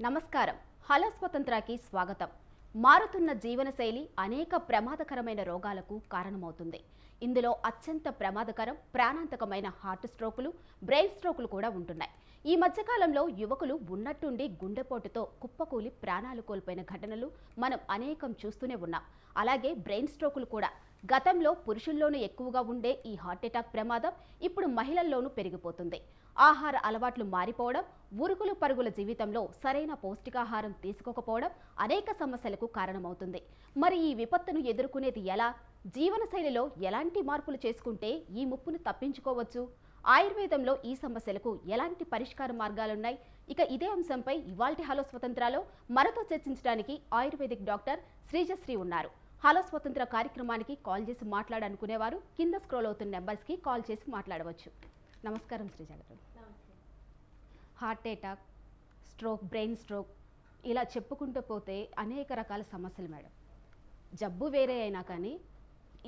నమస్కారం. హలో స్వతంత్రాకి స్వాగతం. మారుతున్న జీవనశైలి అనేక ప్రమాదకరమైన రోగాలకు కారణమవుతుంది. ఇందులో అత్యంత ప్రమాదకరం ప్రాణాంతకమైన హార్ట్ స్ట్రోకులు బ్రెయిన్ స్ట్రోకులు కూడా ఉంటున్నాయి. ఈ మధ్యకాలంలో యువకులు ఉన్నట్టుండి గుండెపోటుతో కుప్పకూలి ప్రాణాలు కోల్పోయిన ఘటనలు మనం అనేకం చూస్తూనే ఉన్నాం. అలాగే బ్రెయిన్ స్ట్రోకులు కూడా గతంలో పురుషుల్లోనూ ఎక్కువగా ఉండే ఈ హార్ట్ అటాక్ ప్రమాదం ఇప్పుడు మహిళల్లోనూ పెరిగిపోతుంది. ఆహార అలవాట్లు మారిపోవడం ఉరుకులు పరుగుల జీవితంలో సరైన పౌష్టికాహారం తీసుకోకపోవడం అనేక సమస్యలకు కారణమవుతుంది. మరి ఈ విపత్తును ఎదుర్కొనేది ఎలా? జీవనశైలిలో ఎలాంటి మార్పులు చేసుకుంటే ఈ ముప్పును తప్పించుకోవచ్చు? ఆయుర్వేదంలో ఈ సమస్యలకు ఎలాంటి పరిష్కార మార్గాలున్నాయి? ఇక ఇదే అంశంపై ఇవాల్టి హలో స్వతంత్రాలో మరతో చర్చించడానికి ఆయుర్వేదిక్ డాక్టర్ శ్రీజశ్రీ ఉన్నారు. హలో స్వతంత్ర కార్యక్రమానికి కాల్ చేసి మాట్లాడాలనుకునేవారు కింద స్క్రోల్ అవుతున్న నెంబర్స్కి కాల్ చేసి మాట్లాడవచ్చు. నమస్కారం శ్రీజ గారు heart attack stroke brain stroke ఇలా చెప్పుకుంటూ పోతే అనేక రకాల సమస్యలు మేడం. జబ్బు వేరే అయినా కానీ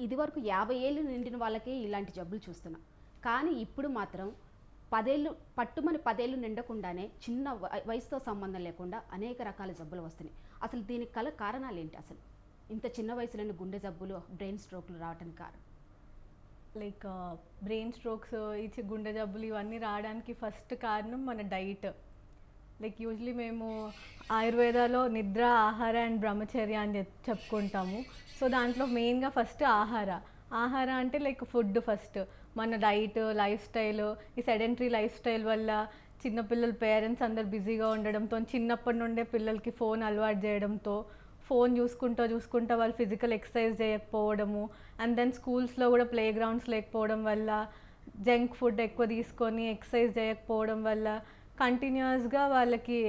ఇదివరకు యాభై ఏళ్ళు నిండిన వాళ్ళకే ఇలాంటి జబ్బులు చూస్తున్నాం. కానీ ఇప్పుడు మాత్రం పదేళ్ళు పట్టుమని పదేళ్ళు నిండకుండానే చిన్న వయసుతో సంబంధం లేకుండా అనేక రకాల జబ్బులు వస్తున్నాయి. అసలు దీనికి కల కారణాలు ఏంటి అసలు? ఇంత చిన్న వయసులోనే గుండె జబ్బులు బ్రెయిన్ స్ట్రోక్లు రావడానికి కారణం. లైక్ బ్రెయిన్ స్ట్రోక్స్ ఇచ్చి గుండె జబ్బులు ఇవన్నీ రావడానికి ఫస్ట్ కారణం మన డైట్. లైక్ యూజువలీ మేము ఆయుర్వేదాలో నిద్ర ఆహార అండ్ బ్రహ్మచర్య అని చెప్- చెప్పుకుంటాము. సో దాంట్లో మెయిన్గా ఫస్ట్ ఆహార. ఆహార అంటే లైక్ ఫుడ్ ఫస్ట్. మన డైట్ లైఫ్ స్టైల్ ఈ సెడెంటరీ లైఫ్ స్టైల్ వల్ల చిన్నపిల్లల పేరెంట్స్ అందరు బిజీగా ఉండడంతో చిన్నప్పటి నుండే పిల్లలకి ఫోన్ అలవాటు చేయడంతో ఫోన్ చూసుకుంటూ చూసుకుంటూ వాళ్ళు ఫిజికల్ ఎక్సర్సైజ్ చేయకపోవడము అండ్ దెన్ స్కూల్స్లో కూడా ప్లే గ్రౌండ్స్ లేకపోవడం వల్ల జంక్ ఫుడ్ ఎక్కువ తీసుకొని ఎక్సర్సైజ్ చేయకపోవడం వల్ల కంటిన్యూస్గా వాళ్ళకి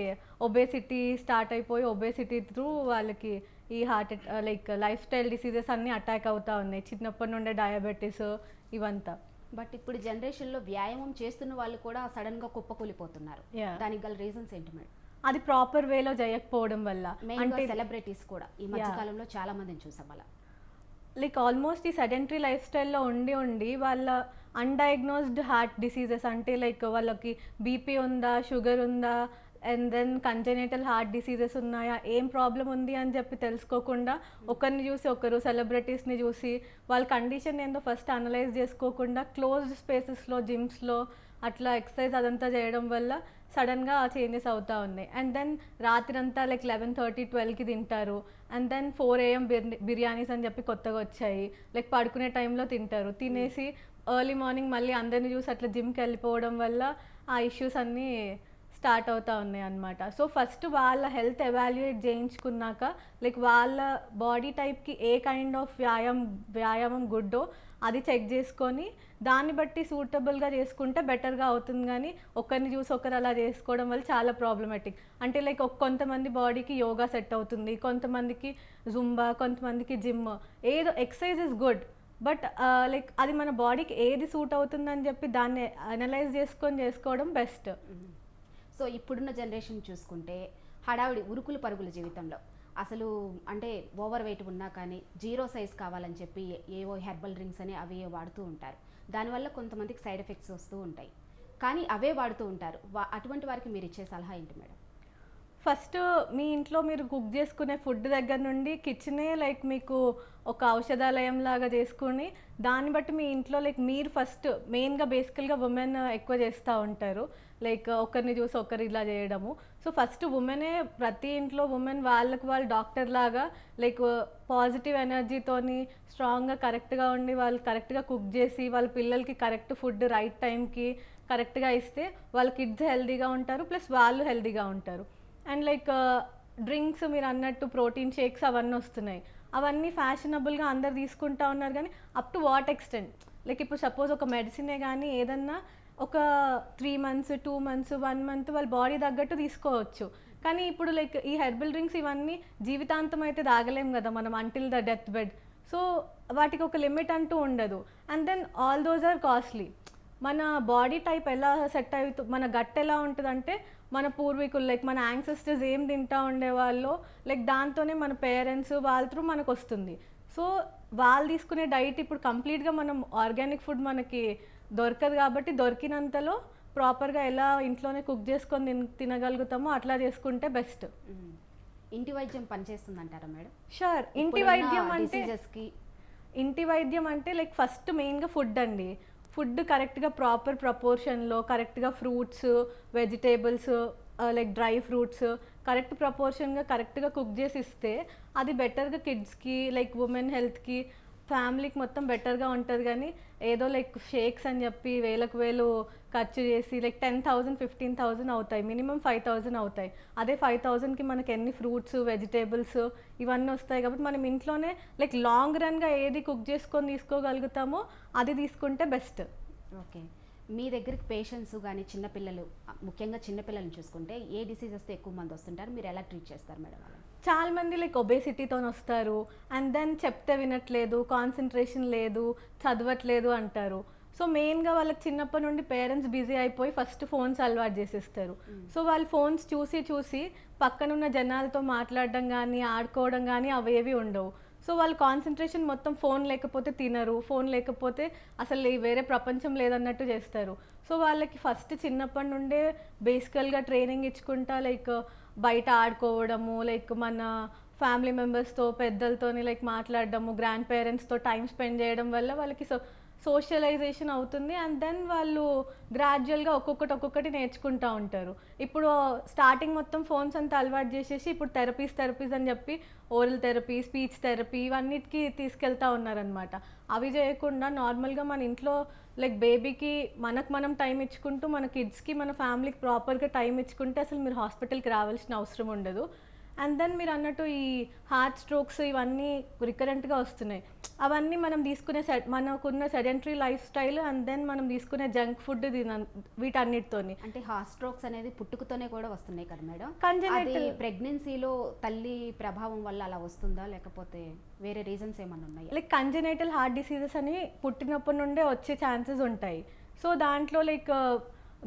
ఒబేసిటీ స్టార్ట్ అయిపోయి ఒబేసిటీ త్రూ వాళ్ళకి ఈ heart like life style diseases అన్నీ అటాక్ అవుతూ ఉన్నాయి. చిన్నప్పటి నుండే డయాబెటీస్ ఇవంతా. బట్ ఇప్పుడు జనరేషన్లో వ్యాయామం చేస్తున్న వాళ్ళు కూడా సడన్గా కుప్పకూలిపోతున్నారు. దానికి గల రీజన్స్ ఏంటి మేడం? అది ప్రాపర్ వేలో చేయకపోవడం వల్ల. అంటే సెలబ్రిటీస్ కూడా. ఈ మధ్య కాలంలో చాలా మందిని చూసాం అలా. లైక్ ఆల్మోస్ట్ ఈ సెడెంటరీ లైఫ్ స్టైల్లో ఉండి ఉండి వాళ్ళ అన్డయాగ్నోస్డ్ హార్ట్ డిసీజెస్ అంటే లైక్ వాళ్ళకి బీపీ ఉందా షుగర్ ఉందా and then congenital heart diseases ఉన్నాయా ఏం ప్రాబ్లం ఉంది అని చెప్పి తెలుసుకోకుండా ఒకరిని చూసి ఒకరు సెలబ్రిటీస్ని చూసి వాళ్ళ కండిషన్ ఏందో ఫస్ట్ అనలైజ్ చేసుకోకుండా క్లోజ్డ్ స్పేసెస్లో జిమ్స్లో అట్లా ఎక్సర్సైజ్ అదంతా చేయడం వల్ల సడన్గా చేంజెస్ అవుతూ ఉన్నాయి. అండ్ దెన్ రాత్రంతా లైక్ లెవెన్ థర్టీ ట్వెల్వ్కి తింటారు. And then four AM biryanis అని చెప్పి కొత్తగా వచ్చాయి. లైక్ పడుకునే టైంలో తింటారు. తినేసి ఎర్లీ మార్నింగ్ మళ్ళీ అందరిని చూసి అట్లా జిమ్కి వెళ్ళిపోవడం వల్ల ఆ ఇష్యూస్ అన్నీ స్టార్ట్ అవుతూ ఉన్నాయి అనమాట సో ఫస్ట్ వాళ్ళ హెల్త్ ఎవాల్యుయేట్ చేయించుకున్నాక లైక్ వాళ్ళ బాడీ టైప్కి ఏ కైండ్ ఆఫ్ వ్యాయామం వ్యాయామం గుడ్డో అది చెక్ చేసుకొని దాన్ని బట్టి సూటబుల్గా చేసుకుంటే బెటర్గా అవుతుంది కానీ ఒకరిని చూసి ఒకరు అలా చేసుకోవడం వల్ల చాలా ప్రాబ్లమేటిక్ అంటే లైక్ కొంతమంది బాడీకి యోగా సెట్ అవుతుంది కొంతమందికి జుంబా కొంతమందికి జిమ్ ఏదో exercise is good but like అది మన బాడీకి ఏది సూట్ అవుతుందని చెప్పి దాన్ని అనలైజ్ చేసుకొని చేసుకోవడం బెస్ట్ సో ఇప్పుడున్న జనరేషన్ చూసుకుంటే హడావిడి ఉరుకులు పరుగుల జీవితంలో అసలు అంటే ఓవర్ వెయిట్ ఉన్నా కానీ జీరో సైజ్ కావాలని చెప్పి ఏవో హెర్బల్ డ్రింక్స్ అని అవి వాడుతూ ఉంటారు. దానివల్ల కొంతమందికి సైడ్ ఎఫెక్ట్స్ వస్తూ ఉంటాయి. కానీ అవే వాడుతూ ఉంటారు. అటువంటి వారికి మీరు ఇచ్చే సలహా ఏంటి మేడం? ఫస్ట్ మీ ఇంట్లో మీరు కుక్ చేసుకునే ఫుడ్ దగ్గర నుండి కిచెనే లైక్ మీకు ఒక ఔషధాలయం లాగా చేసుకుని దాన్ని బట్టి మీ ఇంట్లో లైక్ మీరు ఫస్ట్ మెయిన్గా బేసికల్గా ఉమెన్ ఎక్కువ చేస్తూ ఉంటారు. లైక్ ఒకరిని చూసి ఒకరు ఇలా చేయడము. సో ఫస్ట్ ఉమెనే ప్రతి ఇంట్లో ఉమెన్ వాళ్ళకి వాళ్ళు డాక్టర్ లాగా లైక్ పాజిటివ్ ఎనర్జీతోని స్ట్రాంగ్గా కరెక్ట్గా ఉండి వాళ్ళు కరెక్ట్గా కుక్ చేసి వాళ్ళ పిల్లలకి కరెక్ట్ ఫుడ్ రైట్ టైంకి కరెక్ట్గా ఇస్తే వాళ్ళ కిడ్స్ హెల్దీగా ఉంటారు ప్లస్ వాళ్ళు హెల్దీగా ఉంటారు. అండ్ లైక్ డ్రింక్స్ మీరు అన్నట్టు ప్రోటీన్ షేక్స్ అవన్నీ వస్తున్నాయి. అవన్నీ ఫ్యాషనబుల్గా అందరు తీసుకుంటా ఉన్నారు కానీ up to what extent? Like ఇప్పుడు సపోజ్ ఒక మెడిసినే కానీ ఏదన్నా ఒక three months two months one month వాళ్ళ బాడీ తగ్గట్టు తీసుకోవచ్చు. కానీ ఇప్పుడు లైక్ ఈ హెర్బల్ డ్రింక్స్ ఇవన్నీ జీవితాంతం అయితే తాగలేం కదా మనం until the death bed so వాటికి ఒక లిమిట్ అంటూ ఉండదు. And then all those are costly మన బాడీ టైప్ ఎలా సెట్ అవుతూ మన గట్ ఎలా ఉంటుందంటే మన పూర్వీకులు లైక్ మన యాన్సెస్టర్స్ ఏం తింటా ఉండేవాళ్ళు లైక్ దాంతోనే మన పేరెంట్స్ వాళ్ళ త్రూ మనకు వస్తుంది సో వాళ్ళు తీసుకునే డైట్ ఇప్పుడు కంప్లీట్గా మనం ఆర్గానిక్ ఫుడ్ మనకి దొరకదు కాబట్టి దొరికినంతలో ప్రాపర్గా ఎలా ఇంట్లోనే కుక్ చేసుకొని తిన తినగలుగుతామో అట్లా చేసుకుంటే బెస్ట్. ఇంటి వైద్యం పనిచేస్తుంది అంటారా మేడం? షూర్ ఇంటి వైద్యం అంటే ఇంటి వైద్యం అంటే లైక్ ఫస్ట్ మెయిన్గా ఫుడ్ అండి. ఫుడ్ కరెక్ట్గా ప్రాపర్ ప్రపోర్షన్లో కరెక్ట్గా fruits vegetables like dry fruits correct ప్రపోర్షన్గా కరెక్ట్గా కుక్ చేసి ఇస్తే అది బెటర్గా కిడ్స్కి లైక్ ఉమెన్ హెల్త్కి ఫ్యామిలీకి మొత్తం బెటర్గా ఉంటుంది కానీ ఏదో లైక్ షేక్స్ అని చెప్పి వేలకు వేలు ఖర్చు చేసి like ten thousand fifteen thousand అవుతాయి. మినిమం ఫైవ్ థౌజండ్ అవుతాయి. అదే ఫైవ్ థౌజండ్కి మనకి ఎన్ని ఫ్రూట్స్ వెజిటేబుల్స్ ఇవన్నీ వస్తాయి కాబట్టి మనం ఇంట్లోనే లైక్ లాంగ్ రన్గా ఏది కుక్ చేసుకొని తీసుకోగలుగుతామో అది తీసుకుంటే బెస్ట్ ఓకే మీ దగ్గరికి పేషెంట్స్ కానీ చిన్నపిల్లలు ముఖ్యంగా చిన్నపిల్లల్ని చూసుకుంటే ఏ డిసీజెస్తో ఎక్కువ మంది వస్తుంటారు? మీరు ఎలా ట్రీట్ చేస్తారు మేడం చాలా మంది లైక్ ఒబేసిటీతో వస్తారు. అండ్ దెన్ చెప్తే వినట్లేదు కాన్సన్ట్రేషన్ లేదు చదవట్లేదు అంటారు. సో మెయిన్గా వాళ్ళకి చిన్నప్పటి నుండి పేరెంట్స్ బిజీ అయిపోయి ఫస్ట్ ఫోన్స్ అలవాటు చేసేస్తారు. సో వాళ్ళు ఫోన్స్ చూసి చూసి పక్కనున్న జనాలతో మాట్లాడడం కానీ ఆడుకోవడం కానీ అవేవి ఉండవు. సో వాళ్ళు కాన్సన్ట్రేషన్ మొత్తం ఫోన్ లేకపోతే తినరు. ఫోన్ లేకపోతే అసలు వేరే ప్రపంచం లేదన్నట్టు చేస్తారు. సో వాళ్ళకి ఫస్ట్ చిన్నప్పటి నుండే బేసికల్గా ట్రైనింగ్ ఇచ్చుకుంటా లైక్ బయట ఆడుకోవడము లైక్ మన ఫ్యామిలీ మెంబర్స్తో పెద్దలతోని లైక్ మాట్లాడడము గ్రాండ్ పేరెంట్స్తో టైం స్పెండ్ చేయడం వల్ల వాళ్ళకి సో సోషలైజేషన్ అవుతుంది అండ్ దెన్ వాళ్ళు గ్రాడ్యువల్గా ఒక్కొక్కటి ఒక్కొక్కటి నేర్చుకుంటూ ఉంటారు. ఇప్పుడు స్టార్టింగ్ మొత్తం ఫోన్స్ అంతా అలవాటు చేసేసి ఇప్పుడు థెరపీస్ థెరపీస్ అని చెప్పి ఓరల్ థెరపీ స్పీచ్ థెరపీ ఇవన్నిటికి తీసుకెళ్తా ఉన్నారనమాట. అవి చేయకుండా నార్మల్గా మన ఇంట్లో లైక్ బేబీకి మనకు మనం టైం ఇచ్చుకుంటూ మన కిడ్స్కి మన ఫ్యామిలీకి ప్రాపర్గా టైం ఇచ్చుకుంటే అసలు మీరు హాస్పిటల్కి రావాల్సిన అవసరం ఉండదు. అండ్ దెన్ మీరు అన్నట్టు ఈ హార్ట్ స్ట్రోక్స్ ఇవన్నీ రికరెంట్గా వస్తున్నాయి. అవన్నీ మనం తీసుకునే సెడ్ మనకున్న sedentary life style and then మనం తీసుకునే జంక్ ఫుడ్ వీటన్నిటితోని. అంటే హార్ట్ స్ట్రోక్స్ అనేది పుట్టుకతోనే కూడా వస్తున్నాయి కదా మేడం? కంజనైటల్ ప్రెగ్నెన్సీలో తల్లి ప్రభావం వల్ల అలా వస్తుందా? లేకపోతే వేరే రీజన్స్ ఏమన్నా ఉన్నాయా? లైక్ కంజనైటల్ హార్ట్ డిసీజెస్ అని పుట్టినప్పటి నుండే వచ్చే ఛాన్సెస్ ఉంటాయి. సో దాంట్లో లైక్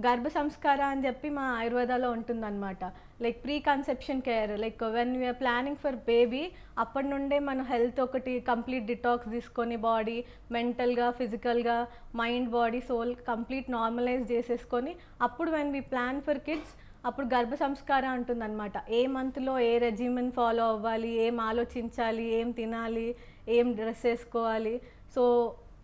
గర్భ సంస్కార అని చెప్పి మా ఆయుర్వేదాలో ఉంటుందన్నమాట. Like pre conception care like when we are planning for baby అప్పటి నుండే మన హెల్త్ ఒకటి కంప్లీట్ డిటాక్స్ తీసుకొని బాడీ మెంటల్గా ఫిజికల్గా mind body soul complete normalize చేసేసుకొని అప్పుడు when we plan for kids అప్పుడు గర్భ సంస్కారం అంటుందన్నమాట. ఏ మంత్లో ఏ రెజిమెన్ ఫాలో అవ్వాలి ఏం ఆలోచించాలి ఏం తినాలి ఏం డ్రెస్ వేసుకోవాలి. సో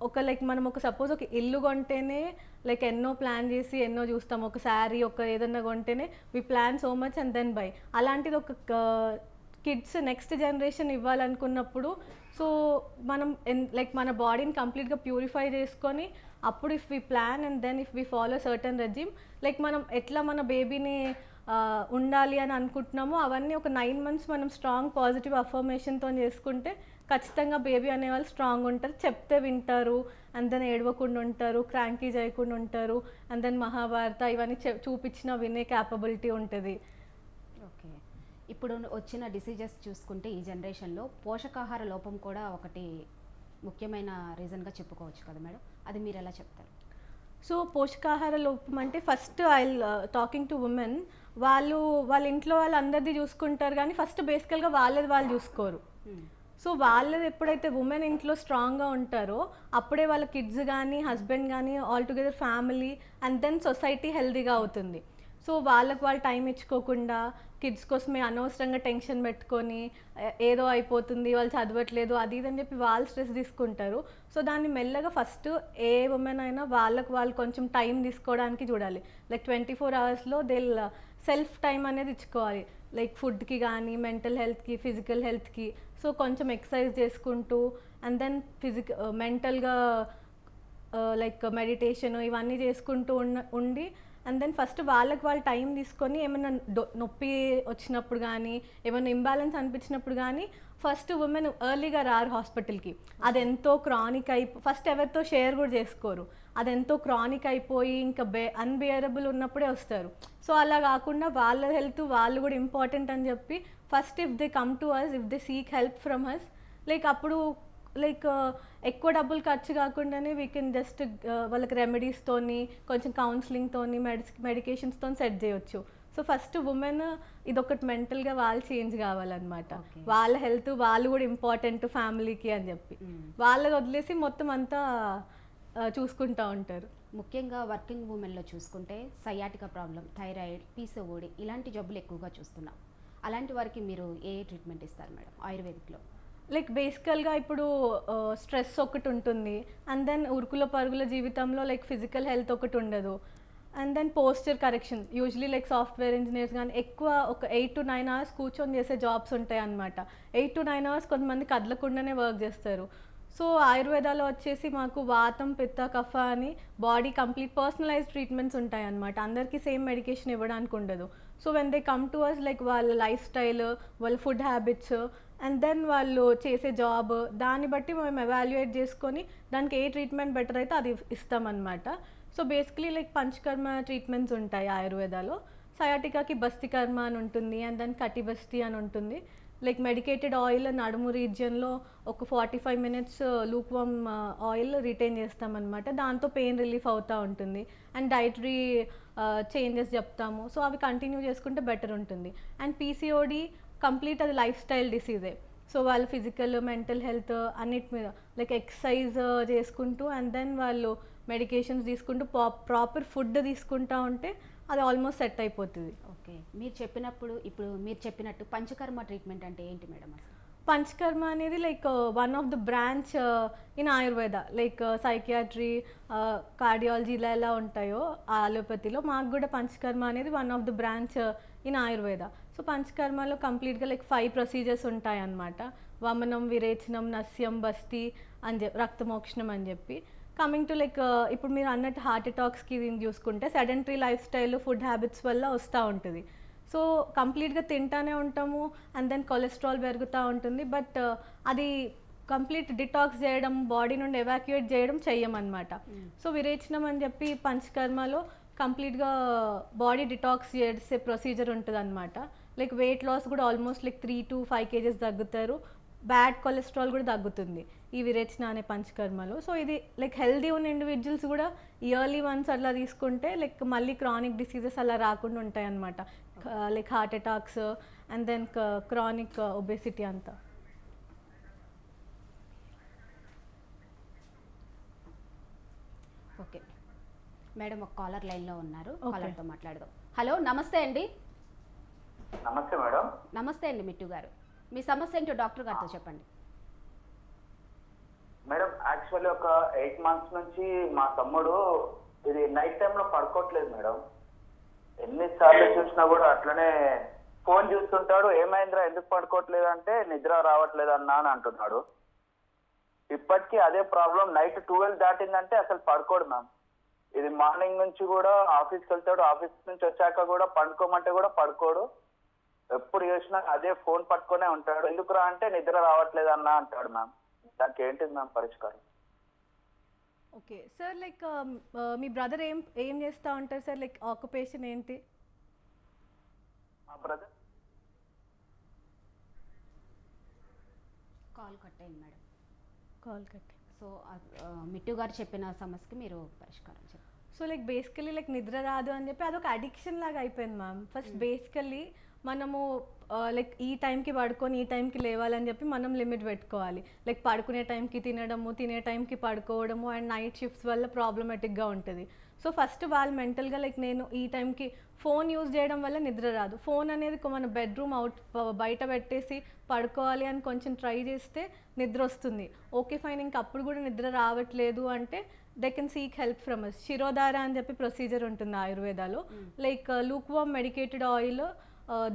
ఒక లైక్ మనం ఒక సపోజ్ ఒక ఇల్లు కొంటేనే లైక్ ఎన్నో ప్లాన్ చేసి ఎన్నో చూస్తాం. ఒక శారీ ఒక ఏదన్నా కొంటేనే we plan so much and then by అలాంటిది ఒక కిడ్స్ నెక్స్ట్ జనరేషన్ ఇవ్వాలనుకున్నప్పుడు సో మనం లైక్ మన బాడీని కంప్లీట్గా ప్యూరిఫై చేసుకొని అప్పుడు if we plan and then if we follow certain regime like మనం ఎట్లా మన బేబీని ఉండాలి అని అనుకుంటున్నామో అవన్నీ ఒక నైన్ మంత్స్ మనం స్ట్రాంగ్ పాజిటివ్ అఫర్మేషన్తో చేసుకుంటే ఖచ్చితంగా బేబీ అనేవాళ్ళు స్ట్రాంగ్ ఉంటారు. చెప్తే వింటారు అండ్ దెన్ ఏడవకుండా ఉంటారు క్రాంకీ చేయకుండా ఉంటారు అండ్ దెన్ మహాభారత ఇవన్నీ చూపించిన వినే క్యాపబిలిటీ ఉంటుంది. ఓకే. ఇప్పుడు వచ్చిన డిసీజెస్ చూసుకుంటే ఈ జనరేషన్లో పోషకాహార లోపం కూడా ఒకటి ముఖ్యమైన రీజన్గా చెప్పుకోవచ్చు కదా మేడం? అది మీరు ఎలా చెప్తారు? సో పోషకాహార లోపం అంటే first I talking to women వాళ్ళు వాళ్ళ ఇంట్లో వాళ్ళు అందరిది చూసుకుంటారు కానీ ఫస్ట్ బేసికల్గా వాళ్ళది వాళ్ళు చూసుకోరు. సో వాళ్ళది ఎప్పుడైతే ఉమెన్ ఇంట్లో స్ట్రాంగ్గా ఉంటారో అప్పుడే వాళ్ళ కిడ్స్ కానీ హస్బెండ్ కానీ all together family and then society హెల్దీగా అవుతుంది. సో వాళ్ళకు వాళ్ళు టైం ఇచ్చుకోకుండా కిడ్స్ కోసమే అనవసరంగా టెన్షన్ పెట్టుకొని ఏదో అయిపోతుంది వాళ్ళు చదవట్లేదు అది ఇది అని చెప్పి వాళ్ళు స్ట్రెస్ తీసుకుంటారు. సో దాన్ని మెల్లగా ఫస్ట్ ఏ ఉమెన్ అయినా వాళ్ళకు వాళ్ళు కొంచెం టైం తీసుకోవడానికి చూడాలి. లైక్ ట్వంటీ ఫోర్ అవర్స్లో దే సెల్ఫ్ టైం అనేది ఇచ్చుకోవాలి. లైక్ ఫుడ్కి కానీ మెంటల్ హెల్త్కి ఫిజికల్ హెల్త్కి సో కొంచెం ఎక్సర్సైజ్ చేసుకుంటూ అండ్ దెన్ ఫిజిక మెంటల్గా లైక్ మెడిటేషన్ ఇవన్నీ చేసుకుంటూ ఉన్న ఉండి అండ్ దెన్ ఫస్ట్ వాళ్ళకి వాళ్ళు టైం తీసుకొని ఏమైనా డొ- నొప్పి వచ్చినప్పుడు కానీ ఏమైనా ఇంబ్యాలెన్స్ అనిపించినప్పుడు కానీ ఫస్ట్ ఉమెన్ ఎర్లీగా రారు హాస్పిటల్కి అది ఎంతో క్రానిక్ అయి ఫస్ట్ ఎవరితో షేర్ కూడా చేసుకోరు. అది ఎంతో క్రానిక్ అయిపోయి ఇంకా బే అన్బియరబుల్ ఉన్నప్పుడే వస్తారు. సో అలా కాకుండా వాళ్ళ హెల్త్ వాళ్ళు కూడా ఇంపార్టెంట్ అని చెప్పి first if they come to us if they seek help from us like అప్పుడు లైక్ ఎక్కువ డబ్బులు ఖర్చు కాకుండానే వీ కెన్ జస్ట్ వాళ్ళకి రెమెడీస్తోని కొంచెం కౌన్సిలింగ్తోని మెడిస్ మెడికేషన్స్తో సెట్ చేయొచ్చు. సో ఫస్ట్ ఉమెన్ ఇదొకటి మెంటల్గా వాళ్ళు చేంజ్ కావాలన్నమాట. వాళ్ళ హెల్త్ వాళ్ళు కూడా ఇంపార్టెంట్ ఫ్యామిలీకి అని చెప్పి. మ్మ్. వాళ్ళది వదిలేసి మొత్తం అంతా ఆ, చూసుకుంటా ఉంటారు. ముఖ్యంగా వర్కింగ్ ఉమెన్లో చూసుకుంటే సయాటికా ప్రాబ్లం థైరాయిడ్ పీసోఓడి ఇలాంటి జబ్బులు ఎక్కువగా చూస్తున్నాం. అలాంటి వారికి మీరు ఏ ట్రీట్మెంట్ ఇస్తారు మేడం? ఆయుర్వేదిక్లో. లైక్ బేసికల్గా ఇప్పుడు స్ట్రెస్ ఒకటి ఉంటుంది అండ్ దెన్ ఉరుకుల పరుగుల జీవితంలో లైక్ ఫిజికల్ హెల్త్ ఒకటి ఉండదు and then posture correction usually like software engineers కానీ ఎక్కువ ఒక ఎయిట్ టు నైన్ అవర్స్ కూర్చొని చేసే జాబ్స్ ఉంటాయి అనమాట ఎయిట్ టు నైన్ అవర్స్ కొంతమంది కదలకుండానే వర్క్ చేస్తారు సో ఆయుర్వేదాలో వచ్చేసి మాకు వాతం పిత్త కఫ అని బాడీ కంప్లీట్ పర్సనలైజ్ ట్రీట్మెంట్స్ ఉంటాయి అనమాట అందరికీ సేమ్ మెడికేషన్ ఇవ్వడానికి ఉండదు so when they come to us like వాళ్ళ లైఫ్ స్టైల్ వాళ్ళ ఫుడ్ హ్యాబిట్స్ అండ్ దెన్ వాళ్ళు చేసే జాబ్ దాన్ని బట్టి మేము ఎవాల్యుయేట్ చేసుకొని దానికి ఏ ట్రీట్మెంట్ బెటర్ అయితే అది ఇస్తామన్నమాట. So basically like panchakarma treatments ఉంటాయి ఆయుర్వేదాలో. సయాటికాకి బస్తి కర్మ అని ఉంటుంది అండ్ దెన్ కటి బస్తి అని ఉంటుంది. లైక్ మెడికేటెడ్ ఆయిల్ నడుము రీజియన్లో ఒక forty five minutes lukewarm oil retain చేస్తామన్నమాట. దాంతో పెయిన్ రిలీఫ్ అవుతూ ఉంటుంది. అండ్ డైటరీ చేంజెస్ చెప్తాము. సో అవి కంటిన్యూ చేసుకుంటే బెటర్ ఉంటుంది. అండ్ పీసీఓడి కంప్లీట్ అది లైఫ్ స్టైల్ డిసీజే. సో వాళ్ళు ఫిజికల్ మెంటల్ హెల్త్ అన్నిటి మీద లైక్ ఎక్సర్సైజ్ చేసుకుంటూ అండ్ దెన్ వాళ్ళు మెడికేషన్స్ తీసుకుంటూ ప్రాపర్ ఫుడ్ తీసుకుంటా ఉంటే అది ఆల్మోస్ట్ సెట్ అయిపోతుంది. ఓకే. మీరు చెప్పినప్పుడు ఇప్పుడు మీరు చెప్పినట్టు పంచకర్మ ట్రీట్మెంట్ అంటే ఏంటి మేడం అసలు? పంచకర్మ అనేది like one of the branch in Ayurveda. Like psychiatry cardiology ఇలా ఎలా ఉంటాయో ఆలోపతిలో మాకు కూడా పంచకర్మ అనేది one of the branch in Ayurveda. So పంచకర్మలో కంప్లీట్గా లైక్ ఫైవ్ ప్రొసీజర్స్ ఉంటాయి అన్నమాట వమనం విరేచనం నస్యం బస్తి అని చెప్పి రక్తమోక్షణం అని చెప్పి. కమింగ్ టు లైక్ ఇప్పుడు మీరు అన్నట్టు హార్ట్ అటాక్స్కి దీన్ని చూసుకుంటే sedentary life style food habits వల్ల వస్తూ ఉంటుంది. సో కంప్లీట్గా తింటానే ఉంటాము అండ్ దెన్ కొలెస్ట్రాల్ పెరుగుతూ ఉంటుంది బట్ అది కంప్లీట్ డిటాక్స్ చేయడం బాడీ నుండి ఎవాక్యుయేట్ చేయడం చెయ్యమన్నమాట. సో విరేచనం అని చెప్పి పంచకర్మలో కంప్లీట్గా బాడీ డిటాక్స్ చేసే ప్రొసీజర్ ఉంటుంది అనమాట లైక్ వెయిట్ లాస్ కూడా almost like three to five KGs తగ్గుతారు. బ్యాడ్ కొలెస్ట్రాల్ కూడా తగ్గుతుంది ఈ విరేచన అనే పంచకర్మలో. సో ఇది లైక్ హెల్దీ ఉన్న ఇండివిజువల్స్ కూడా ఇయర్లీ వన్స్ అట్లా తీసుకుంటే లైక్ మళ్ళీ క్రానిక్ డిసీజెస్ అలా రాకుండా ఉంటాయి అనమాట like heart attacks and then chronic obesity అంతా ఓకే మేడం ఒక కాలర్ లైన్లో ఉన్నారు. కాలర్తో మాట్లాడదాం. హలో నమస్తే అండి. నమస్తే మేడం. నమస్తే అండి మిట్టు గారు. మీ సమస్య ఏంటో డాక్టర్ గారితో చెప్పండి. మేడం యాక్చువల్లీ ఒక ఎయిట్ మంత్స్ నుంచి మా తమ్ముడు ఇది నైట్ టైంలో పడుకోవట్లేదు మేడం. ఎన్నిసార్లు చూసినా కూడా అట్లనే ఫోన్ చూస్తుంటాడు ఏమైందిరా ఎందుకు పడుకోవట్లేదు అంటే నిద్ర రావట్లేదు అన్నా అని అంటున్నాడు. ఇప్పటికీ అదే ప్రాబ్లం నైట్ ట్వెల్వ్ దాటిందంటే అసలు పడుకోడు మ్యామ్. ఇది మార్నింగ్ నుంచి కూడా ఆఫీస్కి వెళ్తాడు ఆఫీస్ నుంచి వచ్చాక కూడా పండుకోమంటే కూడా పడుకోడు. ఎప్పుడు చూసినా అదే ఫోన్ పట్టుకునే ఉంటాడు. ఎందుకురా అంటే నిద్ర రావట్లేదు అన్నా అంటాడు మ్యామ్. దానికి ఏంటిది మ్యామ్ పరిష్కారం? ఓకే. సార్ లైక్ మీ బ్రదర్ ఏం ఏం చేస్తూ ఉంటారు సార్? లైక్ ఆక్యుపేషన్ ఏంటి? మా బ్రదర్? కాల్ కట్ అయింది madam. Call cut. So Mittu గారు చెప్పిన సమస్యకి మీరు పరిష్కారం చెప్పండి సో లైక్ బేసికలీ లైక్ నిద్ర రాదు అని చెప్పి అదొక అడిక్షన్ లాగా అయిపోయింది మ్యామ్ ఫస్ట్ బేసికల్లీ మనము లైక్ ఈ టైంకి పడుకొని ఈ టైంకి లేవాలని చెప్పి మనం లిమిట్ పెట్టుకోవాలి. లైక్ పడుకునే టైంకి తినడము తినే టైంకి పడుకోవడము అండ్ నైట్ షిఫ్ట్స్ వల్ల ప్రాబ్లమేటిక్గా ఉంటుంది. సో ఫస్ట్ వాళ్ళు మెంటల్గా లైక్ నేను ఈ టైంకి ఫోన్ యూజ్ చేయడం వల్ల నిద్ర రాదు. ఫోన్ అనేది మన బెడ్రూమ్ అవుట్ బయట పెట్టేసి పడుకోవాలి అని కొంచెం ట్రై చేస్తే నిద్ర వస్తుంది. Okay fine. ఇంక అప్పుడు కూడా నిద్ర రావట్లేదు అంటే they can seek help from us shirodhara అని చెప్పి ప్రొసీజర్ ఉంటుంది ఆయుర్వేదాలో. Like lukewarm medicated oil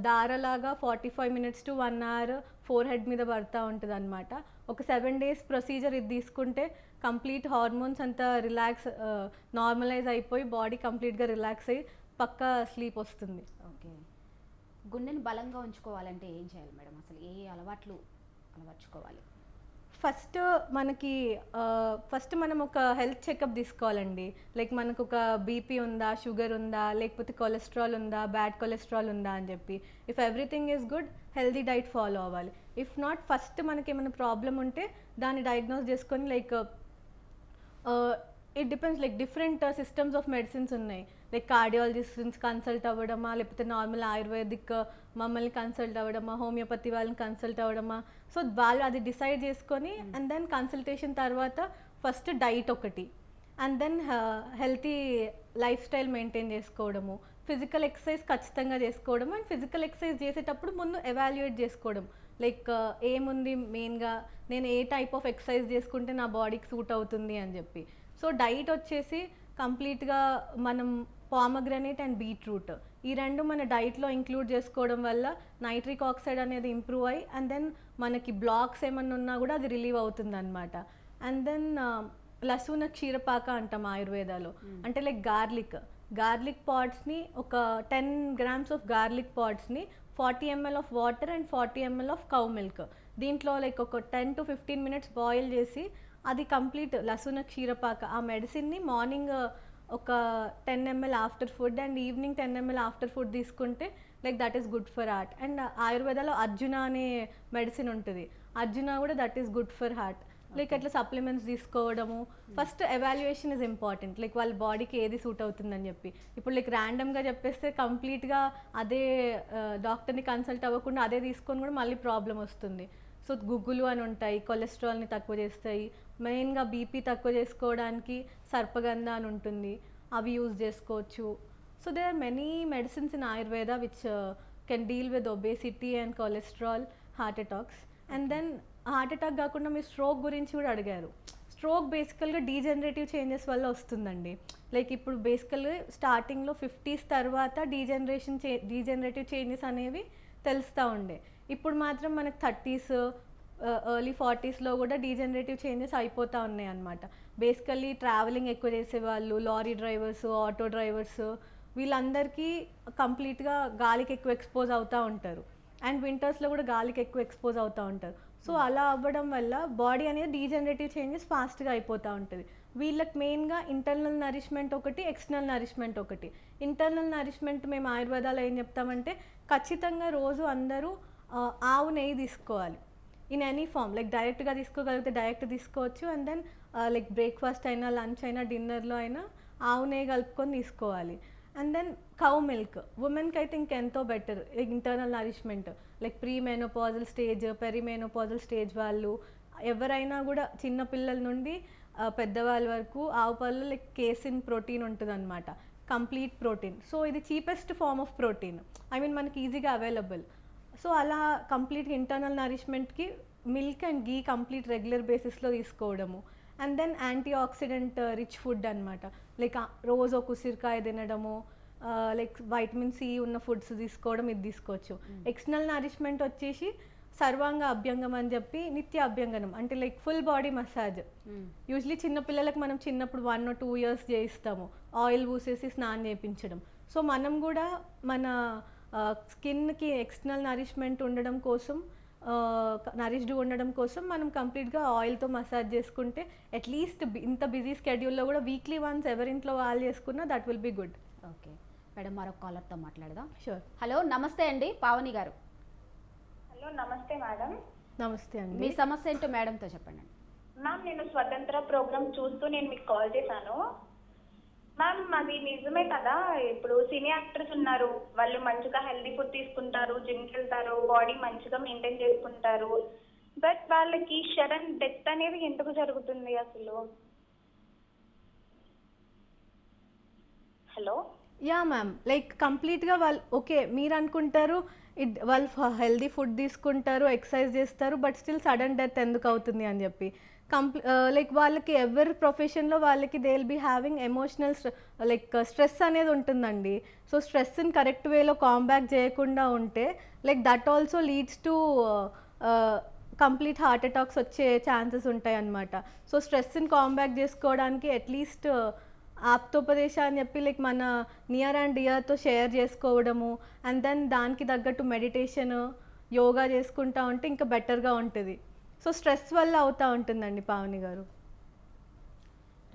దారలాగా forty five minutes to one hour forehead మీద పడుతూ ఉంటుంది అనమాట ఒక సెవెన్ డేస్ ప్రొసీజర్ ఇది తీసుకుంటే కంప్లీట్ హార్మోన్స్ అంతా రిలాక్స్ నార్మలైజ్ అయిపోయి బాడీ కంప్లీట్గా రిలాక్స్ అయ్యి పక్కా స్లీప్ వస్తుంది. ఓకే. గుండెని బలంగా ఉంచుకోవాలంటే ఏం చేయాలి మేడం? అసలు ఏ అలవాట్లు అలవర్చుకోవాలి? ఫస్ట్ మనకి ఫస్ట్ మనం ఒక హెల్త్ చెకప్ తీసుకోవాలండి. లైక్ మనకు ఒక బీపీ ఉందా షుగర్ ఉందా లేకపోతే కొలెస్ట్రాల్ ఉందా బ్యాడ్ కొలెస్ట్రాల్ ఉందా అని చెప్పి. If everything is good healthy diet follow అవ్వాలి. ఇఫ్ నాట్ ఫస్ట్ మనకి ఏమైనా ప్రాబ్లం ఉంటే దాన్ని డయాగ్నోస్ చేసుకొని like it depends like different systems of medicines ఉన్నాయి. లైక్ కార్డియాలజిస్ట్ కన్సల్ట్ అవ్వడమా? లేకపోతే నార్మల్ ఆయుర్వేదిక్ మమ్మల్ని కన్సల్ట్ అవ్వడమా? హోమియోపతి వాళ్ళని కన్సల్ట్ అవ్వడమా? సో వాళ్ళు అది డిసైడ్ చేసుకొని అండ్ దెన్ కన్సల్టేషన్ తర్వాత ఫస్ట్ డైట్ ఒకటి. And then healthy life style maintain చేసుకోవడము. ఫిజికల్ ఎక్సర్సైజ్ ఖచ్చితంగా చేసుకోవడం అండ్ ఫిజికల్ ఎక్సర్సైజ్ చేసేటప్పుడు ముందు ఎవాల్యుయేట్ చేసుకోవడం. లైక్ ఏముంది మెయిన్గా నేను ఏ టైప్ ఆఫ్ ఎక్సర్సైజ్ చేసుకుంటే నా బాడీకి సూట్ అవుతుంది అని చెప్పి. సో డైట్ వచ్చేసి కంప్లీట్గా మనం పామగ్రనేట్ అండ్ బీట్రూట్ ఈ రెండు మన డైట్లో ఇంక్లూడ్ చేసుకోవడం వల్ల నైట్రిక్ ఆక్సైడ్ అనేది ఇంప్రూవ్ అయ్యి అండ్ దెన్ మనకి బ్లాక్స్ ఏమన్నా ఉన్నా కూడా అది రిలీవ్ అవుతుంది అనమాట అండ్ దెన్ లసూన క్షీరపాక అంటాం ఆయుర్వేదాలో. అంటే లైక్ గార్లిక్ గార్లిక్ పాడ్స్ని ఒక ten grams of garlic పాడ్స్ని forty ML of water and forty ML of cow milk దీంట్లో లైక్ ఒక ten to fifteen minutes boil చేసి అది కంప్లీట్ లసూన క్షీరపాక. ఆ మెడిసిన్ని మార్నింగ్ ఒక ten ML after food and evening ten ML after food తీసుకుంటే like that is good for heart and ఆయుర్వేదాలో Arjuna అనే మెడిసిన్ ఉంటుంది. అర్జున కూడా that is good for heart like అట్లా సప్లిమెంట్స్ తీసుకోవడము. First evaluation is important like వాళ్ళ బాడీకి ఏది సూట్ అవుతుందని చెప్పి. ఇప్పుడు లైక్ ర్యాండమ్గా చెప్పేస్తే కంప్లీట్గా అదే డాక్టర్ని కన్సల్ట్ అవ్వకుండా అదే తీసుకొని కూడా మళ్ళీ ప్రాబ్లం వస్తుంది. సో గుగ్గులు అని ఉంటాయి కొలెస్ట్రాల్ని తక్కువ చేస్తాయి మెయిన్గా బీపీ తక్కువ చేసుకోవడానికి సర్పగంధ అని ఉంటుంది. అవి యూజ్ చేసుకోవచ్చు. So they are many medicines in Ayurveda which can deal with obesity and cholesterol heart attacks and then heart attack కాకుండా మీరు స్ట్రోక్ గురించి కూడా అడిగారు. స్ట్రోక్ బేసికల్గా డీజనరేటివ్ చేంజెస్ వల్ల వస్తుందండి. లైక్ ఇప్పుడు బేసికల్గా స్టార్టింగ్లో ఫిఫ్టీస్ తర్వాత డీజనరేషన్ చే డీజనరేటివ్ చేంజెస్ అనేవి తెలుస్తూ ఉండే. ఇప్పుడు మాత్రం మనకు థర్టీస్ ఎర్లీ ఫార్టీస్లో కూడా డీజనరేటివ్ చేంజెస్ అయిపోతూ ఉన్నాయి అనమాట బేసికల్లీ ట్రావెలింగ్ ఎక్కువ చేసేవాళ్ళు లారీ డ్రైవర్స్ ఆటో డ్రైవర్స్ వీళ్ళందరికీ కంప్లీట్గా గాలికి ఎక్కువ ఎక్స్పోజ్ అవుతూ ఉంటారు. అండ్ వింటర్స్లో కూడా గాలికి ఎక్కువ ఎక్స్పోజ్ అవుతూ ఉంటారు. సో అలా అవ్వడం వల్ల బాడీ అనేది డీజనరేటివ్ చేంజెస్ ఫాస్ట్గా అయిపోతూ ఉంటుంది. వీళ్ళకి మెయిన్గా ఇంటర్నల్ నరిష్మెంట్ ఒకటి ఎక్స్టర్నల్ నరిష్మెంట్ ఒకటి. ఇంటర్నల్ నరిష్మెంట్ మేము ఆయుర్వేదాలో ఏం చెప్తామంటే ఖచ్చితంగా రోజు అందరూ ఆ, ఆవు నెయ్యి తీసుకోవాలి. ఇన్ ఎనీ ఫామ్ లైక్ డైరెక్ట్గా తీసుకోగలిగితే డైరెక్ట్ తీసుకోవచ్చు అండ్ దెన్ లైక్ బ్రేక్ఫాస్ట్ అయినా లంచ్ అయినా డిన్నర్లో అయినా ఆవు నెయ్యి కలుపుకొని తీసుకోవాలి. అండ్ దెన్ కౌ మిల్క్ ఉమెన్కి అయితే ఇంకెంతో better internal nourishment like premenopausal stage perimenopausal stage వాళ్ళు ఎవరైనా కూడా చిన్న పిల్లల నుండి uh, పెద్దవాళ్ళ వరకు ఆవు పాలలో లైక్ కేసిన్ ప్రోటీన్ ఉంటుంది అనమాట కంప్లీట్ ప్రోటీన్. సో ఇది cheapest form of protein I mean మనకి ఈజీగా అవైలబుల్ సో అలా complete internal నరిష్మెంట్కి milk and ghee complete regular బేసిస్లో తీసుకోవడము. And then antioxidant rich food అనమాట లైక్ రోజు ఒక ఉసిరికాయ తినడము లైక్ వైటమిన్ సి ఉన్న ఫుడ్స్ తీసుకోవడం ఇది తీసుకోవచ్చు. ఎక్స్టర్నల్ నరిష్మెంట్ వచ్చేసి సర్వాంగ అభ్యంగం అని చెప్పి నిత్య అభ్యంగనం అంటే like full body massage. Usually చిన్న పిల్లలకు మనం చిన్నప్పుడు వన్ ఆర్ టూ ఇయర్స్ చేయిస్తాము. ఆయిల్ పూసేసి స్నానం చేయించడం. సో మనం కూడా మన స్కిన్కి ఎక్స్టర్నల్ నరిష్మెంట్ ఉండడం కోసం నరిష్డ్ ఉండడం కోసం మనం కంప్లీట్గా ఆయిల్తో మసాజ్ చేసుకుంటే అట్లీస్ట్ ఇంత బిజీ స్కెడ్యూల్లో కూడా వీక్లీ వన్స్ ఎవరింట్లో వాళ్ళు చేసుకున్నా that will be good. Okay. Madam మరొక కాలర్తో మాట్లాడదాం. షూర్. హలో నమస్తే అండి. పావని గారు. హలో నమస్తే మేడం. నమస్తే అండి. మీ సమస్య ఏంటో మేడంతో చెప్పండి. మ్యామ్ నేను స్వతంత్ర ప్రోగ్రామ్ చూస్తూ నేను మీకు కాల్ చేశాను. అది నిజమే కదా. ఇప్పుడు సినీ యాక్టర్స్ ఉన్నారు. వాళ్ళు మంచిగా హెల్దీ ఫుడ్ తీసుకుంటారు జిమ్కి వెళ్తారు బాడీ మంచిగా మెయింటైన్ చేసుకుంటారు. బట్ వాళ్ళకి సడన్ డెత్ అనేది ఎందుకు జరుగుతుంది అసలు? హలో? Yeah ma'am. లైక్ కంప్లీట్గా వాళ్ళు ఓకే మీరు అనుకుంటారు ఇట్ వాళ్ళు హెల్దీ ఫుడ్ తీసుకుంటారు ఎక్సర్సైజ్ చేస్తారు బట్ స్టిల్ సడన్ డెత్ ఎందుకు అవుతుంది అని చెప్పి. కంప్లీ లైక్ వాళ్ళకి ఎవరి ప్రొఫెషన్లో వాళ్ళకి they will be having emotional like stress అనేది ఉంటుందండి. సో స్ట్రెస్ని కరెక్ట్ వేలో కాంబ్యాక్ చేయకుండా ఉంటే like that also leads to complete heart attacks వచ్చే ఛాన్సెస్ ఉంటాయి అన్నమాట సో స్ట్రెస్ని కాంబ్యాక్ చేసుకోవడానికి అట్లీస్ట్ uh, ఆప్తోపదేశ అని చెప్పి లైక్ మన నియర్ అండ్ డియర్తో షేర్ చేసుకోవడము అండ్ దెన్ దానికి తగ్గట్టు మెడిటేషన్ యోగా చేసుకుంటా ఉంటే ఇంకా బెటర్గా ఉంటుంది. సో స్ట్రెస్ వల్ల అవుతూ ఉంటుందండి పావని గారు.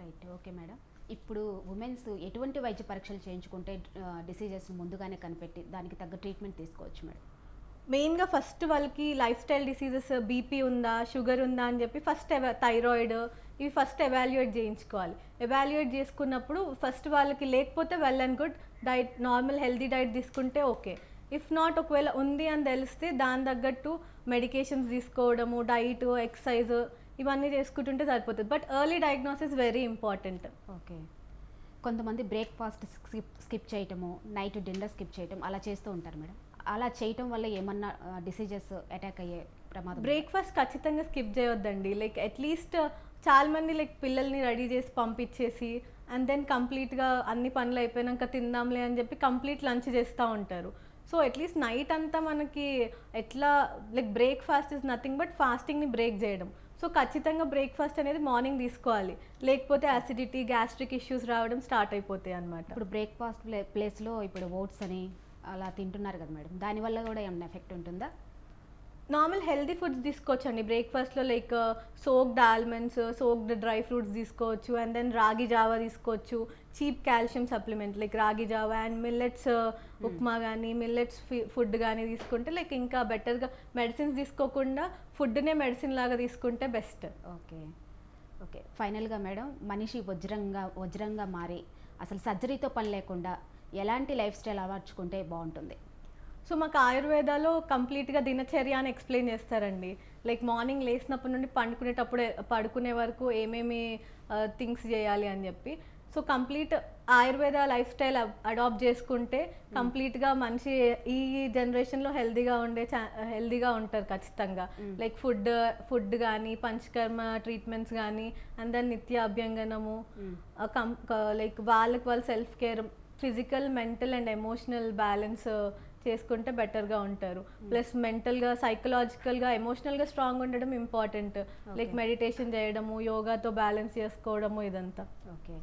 Right okay madam. ఇప్పుడు ఉమెన్స్ ఎటువంటి వైద్య పరీక్షలు చేయించుకుంటే డిసీజెస్ ముందుగానే కనిపెట్టి దానికి తగ్గ ట్రీట్మెంట్ తీసుకోవచ్చు మేడం? మెయిన్గా ఫస్ట్ వాళ్ళకి లైఫ్ స్టైల్ డిసీజెస్ బీపీ ఉందా షుగర్ ఉందా అని చెప్పి ఫస్ట్ థైరాయిడ్ ఇవి ఫస్ట్ ఎవాల్యుయేట్ చేయించుకోవాలి. ఎవాల్యుయేట్ చేసుకున్నప్పుడు ఫస్ట్ వాళ్ళకి లేకపోతే well and good diet normal healthy diet తీసుకుంటే ఓకే. ఇఫ్ నాట్ ఒకవేళ ఉంది అని తెలిస్తే దాని తగ్గట్టు మెడికేషన్స్ తీసుకోవడము డైట్ ఎక్సర్సైజ్ ఇవన్నీ చేసుకుంటుంటే సరిపోతుంది. But early diagnosis very important okay కొంతమంది బ్రేక్ఫాస్ట్ స్కిప్ స్కిప్ చేయటము నైట్ డిన్నర్ స్కిప్ చేయటం అలా చేస్తూ ఉంటారు మేడం. అలా చేయటం వల్ల ఏమన్నా డిసీజెస్ అటాక్ అయ్యే ప్రమాదం? బ్రేక్ఫాస్ట్ ఖచ్చితంగా స్కిప్ చేయొద్దండి. లైక్ అట్లీస్ట్ చాలా మంది లైక్ పిల్లల్ని రెడీ చేసి పంపించేసి అండ్ దెన్ కంప్లీట్గా అన్ని పనులు అయిపోయాక తిందాంలే అని చెప్పి కంప్లీట్ లంచ్ చేస్తూ ఉంటారు. సో అట్లీస్ట్ నైట్ అంతా మనకి ఎట్లా like breakfast is nothing but ఫాస్టింగ్ని break చేయడం సో ఖచ్చితంగా బ్రేక్ఫాస్ట్ అనేది మార్నింగ్ తీసుకోవాలి లేకపోతే అసిడిటీ గ్యాస్ట్రిక్ ఇష్యూస్ రావడం స్టార్ట్ అయిపోతాయి అన్నమాట ఇప్పుడు బ్రేక్ఫాస్ట్ ప్లే ప్లేస్లో ఇప్పుడు ఓట్స్ అని అలా తింటున్నారు కదా మేడం దానివల్ల కూడా ఏమైనా ఎఫెక్ట్ ఉంటుందా? నార్మల్ హెల్దీ ఫుడ్స్ తీసుకోవచ్చండి. బ్రేక్ఫాస్ట్లో like soaked almonds soaked dry fruits తీసుకోవచ్చు. అండ్ దెన్ రాగి జావా తీసుకోవచ్చు. Cheap calcium supplement like ragi Java and millets upma కానీ మిల్లెట్స్ ఫుడ్ కానీ తీసుకుంటే లైక్ ఇంకా బెటర్గా మెడిసిన్స్ తీసుకోకుండా ఫుడ్నే మెడిసిన్ లాగా తీసుకుంటే బెస్ట్. ఓకే. ఓకే. ఫైనల్గా మేడం మనిషి వజ్రంగా వజ్రంగా మారి అసలు సర్జరీతో పని లేకుండా ఎలాంటి లైఫ్ స్టైల్ అలవర్చుకుంటే బాగుంటుంది? సో మాకు ఆయుర్వేదాలో కంప్లీట్గా దినచర్య అని ఎక్స్ప్లెయిన్ చేస్తారండి. లైక్ మార్నింగ్ లేచినప్పటి నుండి పండుకునేటప్పుడు పడుకునే వరకు ఏమేమి థింగ్స్ చేయాలి అని చెప్పి. So complete Ayurveda life style adapt చేసుకుంటే కంప్లీట్గా మనిషి ఈ జనరేషన్లో హెల్దీగా ఉండే హెల్దీగా ఉంటారు ఖచ్చితంగా. లైక్ ఫుడ్ ఫుడ్ కానీ పంచకర్మ ట్రీట్మెంట్స్ కానీ అండ్ దెన్ నిత్య అభ్యంగనము లైక్ వాళ్ళకి వాళ్ళ self care physical mental and emotional balance చేసుకుంటే బెటర్గా ఉంటారు. ప్లస్ మెంటల్గా సైకలాజికల్గా ఎమోషనల్గా స్ట్రాంగ్ ఉండడం ఇంపార్టెంట్ లైక్ మెడిటేషన్ చేయడము యోగాతో బ్యాలెన్స్ చేసుకోవడము ఇదంతా. ఓకే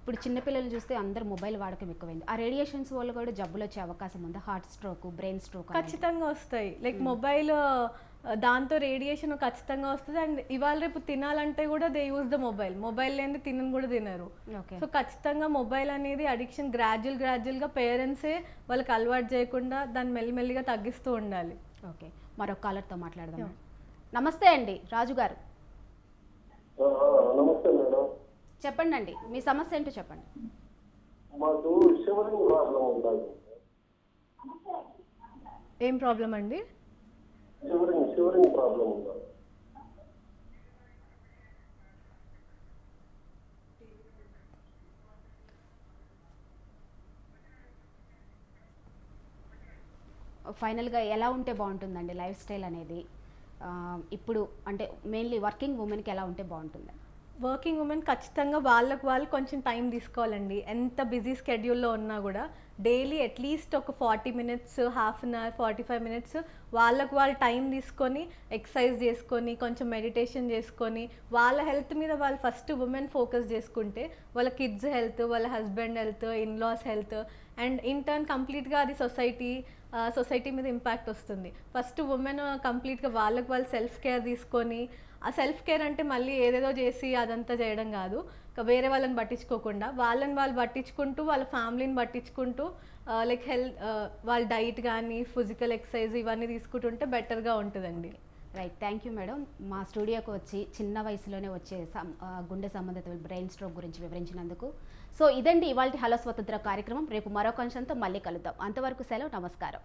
ఇప్పుడు చిన్నపిల్లలు చూస్తే అందరు మొబైల్ వాడకం ఎక్కువైంది. ఆ రేడియేషన్స్ వల్ల కూడా జబ్బులు వచ్చే అవకాశం ఉంది? హార్ట్ స్ట్రోక్ బ్రెయిన్ స్ట్రోక్ ఖచ్చితంగా వస్తాయి. లైక్ మొబైల్ దాంతో రేడియేషన్ ఖచ్చితంగా వస్తుంది అండ్ ఇవాళ రేపు తినాలంటే కూడా they use the mobile mobile లేని తినని కూడా తినరు. ఓకే సో ఖచ్చితంగా మొబైల్ అనేది అడిక్షన్ గ్రాడ్యువల్ గ్రాడ్యువల్గా పేరెంట్సే వాళ్ళకి అలవాటు చేయకుండా దాన్ని మెల్లిమెల్లిగా తగ్గిస్తూ ఉండాలి. ఓకే మరొక కాలర్తో మాట్లాడదాం. నమస్తే అండి రాజు గారు. ఆ, నమస్తే మేడం. చెప్పండి అండి మీ సమస్య ఏంటో చెప్పండి. మాకు ఏం ప్రాబ్లం అండి? షివరింగ్ షివరింగ్ ప్రాబ్లం ఉందా ఫైనల్గా ఎలా ఉంటే బాగుంటుందండి? లైఫ్ స్టైల్ అనేది ఇప్పుడు అంటే మెయిన్లీ వర్కింగ్ ఉమెన్కి ఎలా ఉంటే బాగుంటుంది వర్కింగ్ ఉమెన్ ఖచ్చితంగా వాళ్ళకు వాళ్ళు కొంచెం టైం తీసుకోవాలండి. ఎంత బిజీ స్కెడ్యూల్లో ఉన్నా కూడా డైలీ అట్లీస్ట్ ఒక forty minutes half an hour forty five minutes వాళ్ళకు వాళ్ళు టైం తీసుకొని ఎక్సర్సైజ్ చేసుకొని కొంచెం మెడిటేషన్ చేసుకొని వాళ్ళ హెల్త్ మీద వాళ్ళు ఫస్ట్ ఉమెన్ ఫోకస్ చేసుకుంటే వాళ్ళ కిడ్స్ హెల్త్ వాళ్ళ husband health in laws health and in turn కంప్లీట్గా అది సొసైటీ సొసైటీ మీద ఇంపాక్ట్ వస్తుంది. ఫస్ట్ ఉమెన్ కంప్లీట్గా వాళ్ళకు వాళ్ళు సెల్ఫ్ కేర్ తీసుకొని ఆ సెల్ఫ్ కేర్ అంటే మళ్ళీ ఏదేదో చేసి అదంతా చేయడం కాదు. వేరే వాళ్ళని పట్టించుకోకుండా వాళ్ళని వాళ్ళు పట్టించుకుంటూ వాళ్ళ ఫ్యామిలీని పట్టించుకుంటూ లైక్ హెల్త్ వాళ్ళ డైట్ కానీ ఫిజికల్ ఎక్సర్సైజ్ ఇవన్నీ తీసుకుంటుంటే బెటర్గా ఉంటుందండి. రైట్ థ్యాంక్ యూ మేడం మా స్టూడియోకి వచ్చి చిన్న వయసులోనే వచ్చే సం- గుండె సంబంధిత బ్రెయిన్ స్ట్రోక్ గురించి వివరించినందుకు. సో ఇదండి ఇవాళ హలో స్వతంత్ర కార్యక్రమం. రేపు మరొక అంశంతో మళ్ళీ కలుద్దాం. అంతవరకు సెలవు నమస్కారం.